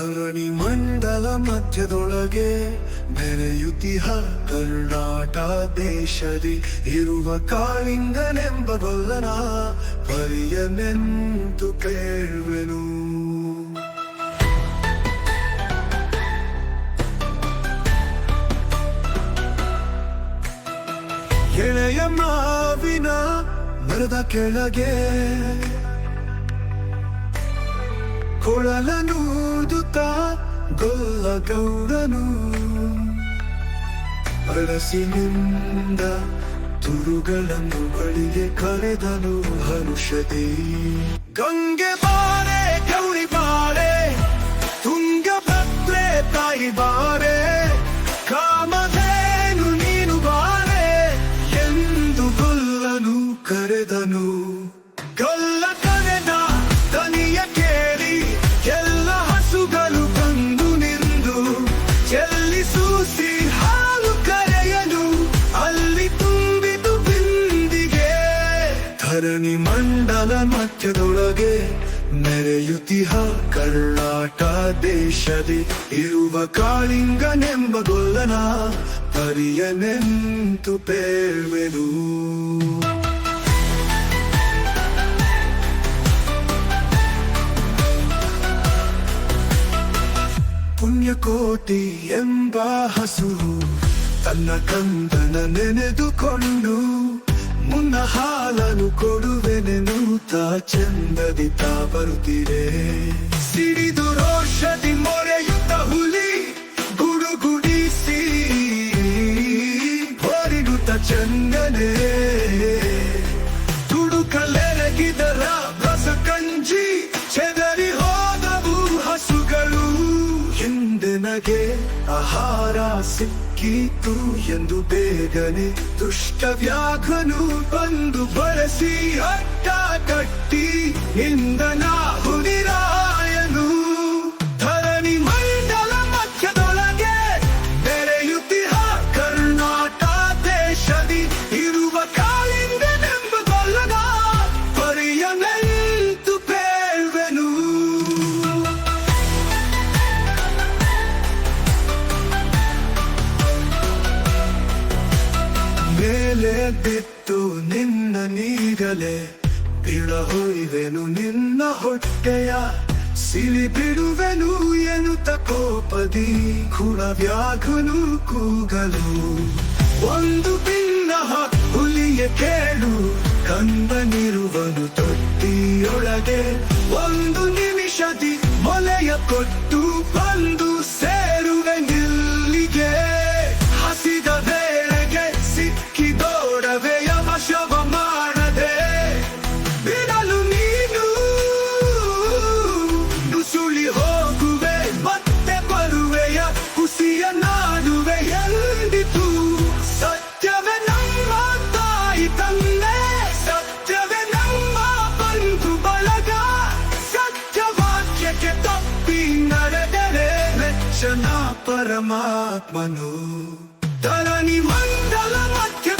ಧರಣಿ ಮಂಡಲ ಮಧ್ಯದೊಳಗೆ ಬೆರೆಯುತಿಹ ಕರ್ನಾಟ ದೇಶದಿ ಇರುವ ಕಾಳಿಂಗನೆಂಬ ಬಲ್ಲನ ಪರಿಯನೆಂದು ಕೇಳುವೆನು. ಎಳೆಯ ಮಾವಿನ ಮರದ ಕೆಳಗೆ ಕೊಳಲನೂದುತ್ತ ಗೊಲ್ಲ ಗೌಡನು ಅರಸಿನಿಂದ ತುರುಗಳನ್ನು ಬಳಿಗೆ ಕರೆದನು ಹರುಷದಿ ಗಂಗೆ ಬಾರೆ ಗೌರಿ ಬಾರೆ ತುಂಗಭದ್ರೆ ತಾಯಿ ಬಾರೆ, ಕಾಮಧೇನು ನೀನು ಬಾರೆ ಎಂದು ಗೊಲ್ಲನು ಕರೆದನು. ಗೊಲ್ಲ ಧರಣಿ ಮಂಡಲ ಮಧ್ಯದೊಳಗೆ ನೆರೆಯುತಿಹ ಕರ್ನಾಟ ದೇಶದಿ ಇರುವ ಕಾಳಿಂಗನೆಂಬ ಗೊಲ್ಲನ ಪರಿಯನೆಂತು ಪೇಳ್ವೆನು ಪುಣ್ಯಕೋಟಿ ಎಂಬ ಹಸು ತನ್ನ ಕಂದನ ನೆನೆದುಕೊಂಡು ಮುನ್ನ ಹಾಲನು ಕೊಡುವೆನೆನುತ್ತ ಚಂದದಿ ತಾ ಬರುತ್ತಿರೆ ಸಿಡಿದು ರೋಷದಿ ಮೊರೆಯುತ್ತ ಹುಲಿ ಗುಡುಗುಡಿಸಿ ಹೊರಿಡುತ್ತ ಚಂದನೆ. ತುಡುಕಲೆರಗಿದರ ರಸ ಕಂಜಿ ಚೆದರಿ ಹೋದವು ಹಸುಗಳು. ಹಿಂದೆ ನಗೆ ಆಹಾರ ಸಿಕ್ಕಿತು ಎಂದು ಬೇಗನೆ ದುಷ್ಟ ವ್ಯಾಘನು ಬಂದು ಬಳಸಿ ಅಟ್ಟ ಕಟ್ಟಿ ಹುಲಿರಾಯನು ಬಿತ್ತು ನಿನ್ನ ನೀಗಲೆ ಬಿಳಹೊಯ್ವೆನು ನಿನ್ನ ಹೊಟ್ಟೆಯ ಸಿಲಿ ಬಿಡುವೆನು ಎನು ಕೋಪದಿ ಕುಳ ವ್ಯಾಘನು ಕೂಗಲು. ಒಂದು ಭಿನ್ನ ಹುಲಿಯ ಕೇಳು ಕಂದನಿರುವನು ತೊಟ್ಟಿಯೊಳಗೆ ಒಂದು ನಿಮಿಷದಿ ಮೊಲೆಯ ಕೊಟ್ಟು ಬಂದು పరమాత్మను. తలని మండల మధ్య